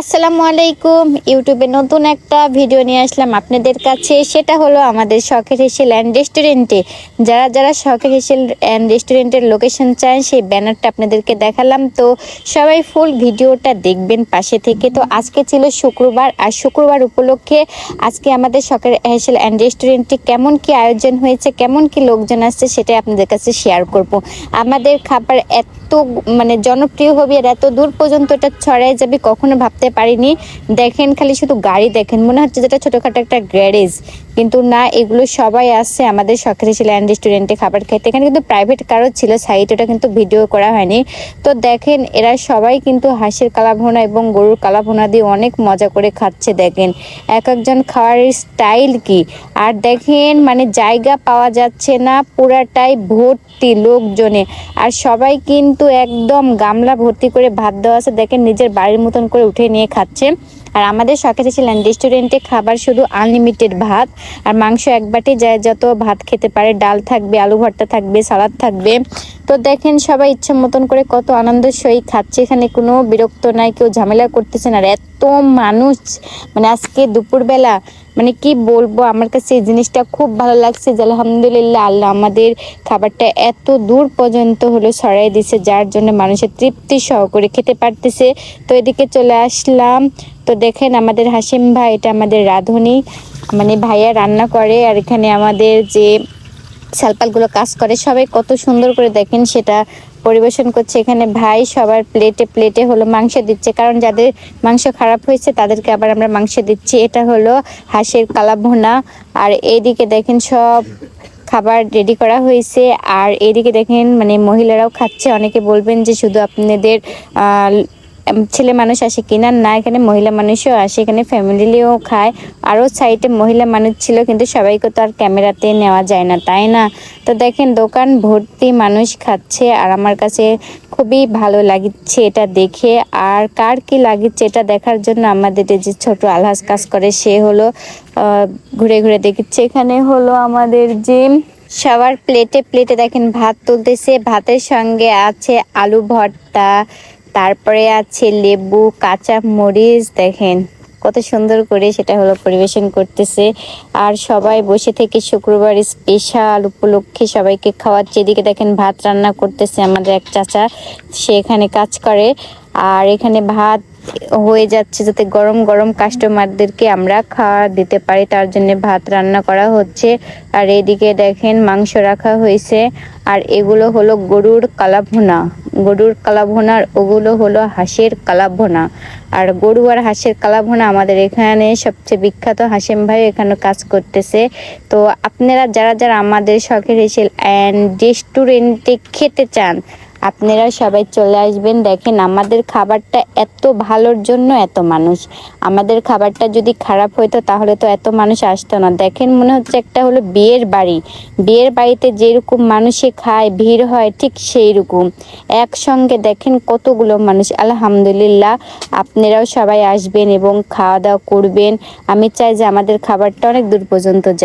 আসসালামু আলাইকুম। ইউটিউবে নতুন একটা ভিডিও নিয়ে আসলাম আপনাদের কাছে। সেটা হলো আমাদের শখের হেসেল অ্যান্ড রেস্টুরেন্টে। যারা যারা শখের হেসেল অ্যান্ড রেস্টুরেন্টের লোকেশন চান, সেই ব্যানারটা আপনাদেরকে দেখালাম। তো সবাই ফুল ভিডিওটা দেখবেন পাশে থেকে। তো আজকে ছিল শুক্রবার, আর শুক্রবার উপলক্ষে আজকে আমাদের শখের হেসেল অ্যান্ড রেস্টুরেন্টে কেমন কি আয়োজন হয়েছে, কেমন কি লোকজন আসছে, সেটাই আপনাদের কাছে শেয়ার করব। আমাদের খাবার এত মানে জনপ্রিয় হবে আর এত দূর পর্যন্ত এটা ছড়াই যাবে, কখনো ভাবতে পারিনি। দেখেন খালি শুধু গাড়ি দেখেন মনে হচ্ছে যেটা ছোটখাটো একটা গ্যারেজ। কিন্তু না, এগুলো সবাই আসছে আমাদের শখের ছিল ল্যান্ড রেস্টুরেন্টে খাবার খেতে এখানে কিন্তু প্রাইভেট কারও ছিল সাইট ওটা কিন্তু ভিডিও করা হয়নি। তো দেখেন, এরা সবাই কিন্তু হাঁসের কালাভোনা এবং গরুর কালাভোনা দিয়ে অনেক মজা করে খাচ্ছে, দেখেন। এক একজন খাওয়ার স্টাইল কি? আর দেখেন মানে জায়গা পাওয়া যাচ্ছে না, পুরাটাই ভর্তি লোকজনে। আর সবাই কিন্তু একদম গামলা ভর্তি করে ভাত দেওয়া আছে, দেখেন, নিজের বাড়ির মতন করে উঠে নিয়ে খাচ্ছে। আর আমাদের শখে ছিলেন রেস্টুরেন্টে খাবার শুধু আনলিমিটেড ভাত। আর মাংস এক বাটি যায় যত ভাত খেতে পারে, ডাল থাকবে, আলু ভর্তা থাকবে, সালাদ থাকবে। তো দেখেন সবাই ইচ্ছে মতন করে কত আনন্দ সহিত খাচ্ছে। এখানে কোনো বিরক্ত নাই, কেউ ঝামেলা করতেছে না। এত মানুষ মানে আজকে দুপুরবেলা মানে কি বলব, আমার কাছে এই জিনিসটা খুব ভালো লাগছে যে আলহামদুলিল্লাহ আল্লাহ আমাদের খাবারটা এত দূর পর্যন্ত হলো ছড়াই দিছে, যার জন্য মানুষের তৃপ্তি সহকারে খেতে পারতেছে। তো এদিকে চলে আসলাম। তো দেখেন আমাদের হাসিম ভাই, এটা আমাদের রাঁধুনি। মানে ভাইয়া রান্না করে আর এখানে আমাদের যে শালপালগুলো কাজ করে, সবাই কত সুন্দর করে দেখেন সেটা পরিবেশন করছে। এখানে ভাই সবার প্লেটে প্লেটে হলো মাংস দিচ্ছে, কারণ যাদের মাংস খারাপ হয়েছে তাদেরকে আবার আমরা মাংস দিচ্ছি। এটা হলো হাঁসের কালাভুনা। আর এইদিকে দেখেন সব খাবার রেডি করা হয়েছে। আর এইদিকে দেখেন মানে মহিলারাও খাচ্ছে। অনেকে বলবেন যে শুধু আপনাদের ছেলে মানুষ আসে কিনা না, এখানে মহিলা মানুষও আসে, এখানে ফ্যামিলিও খায়। আরও সাইডে মহিলা মানুষ ছিল, কিন্তু সবাইকে তো আর ক্যামেরাতে নেওয়া যায় না, তাই না? তো দেখেন, দোকান ভর্তি মানুষ খাচ্ছে, আর আমার কাছে খুবই ভালো লাগছে এটা দেখে। আর কার কি লাগিচ্ছে এটা দেখার জন্য আমাদের যে ছোট আলহাস কাজ করে, সে হলো ঘুরে ঘুরে দেখছে। এখানে হলো আমাদের যে সবার প্লেটে প্লেটে দেখেন ভাত তুলতেছে, ভাতের সঙ্গে আছে আলু ভর্তা তারপরে আছে লেবু, কাঁচা মরিচ, দেখেন কত সুন্দর করে সেটা হলো পরিবেশন করতেছে। আর সবাই বসে থেকে শুক্রবার স্পেশাল উপলক্ষে সবাইকে খাওয়াচ্ছে। এদিকে দেখেন ভাত রান্না করতেছে আমাদের এক চাচা, সে এখানে কাজ করে। আর এখানে ভাত হয়ে যাচ্ছে যাতে গরম গরম কাস্টমারদেরকে আমরা খাওয়া দিতে পারি। তার জন্য ভাত রান্না করা হচ্ছে। আর এদিকে দেখেন মাংস রাখা হয়েছে। আর এগুলো হলো গরুর কালাভোনা। গরুর কালাভুনার ওগুলো হলো হাঁসের কালাভোনা। আর গরু আর হাঁসের কালাভোনা আমাদের এখানে সবচেয়ে বিখ্যাত। হাসিম ভাই এখানে কাজ করতেছে। তো আপনারা যারা যারা আমাদের শখের হেসেল অ্যান্ড রেস্টুরেন্টে খেতে চান আপনারা সবাই চলে আসবেন। দেখেন, আমাদের খাবারটা এত ভালোর জন্য এত মানুষ। আমাদের খাবারটা যদি খারাপ হইতো, তাহলে তো এত মানুষ আসতো না। দেখেন, মনে হচ্ছে একটা হলো বিয়ের বাড়ি। বিয়ের বাড়িতে যেরকম মানুষে খায়, ভিড় হয়, ঠিক সেই রকম একসঙ্গে দেখেন কতগুলো মানুষ। আলহামদুলিল্লাহ, আপনারাও সবাই আসবেন এবং খাওয়া দাওয়া করবেন। আমি চাই যে আমাদের খাবারটা অনেক দূর পর্যন্ত যায়।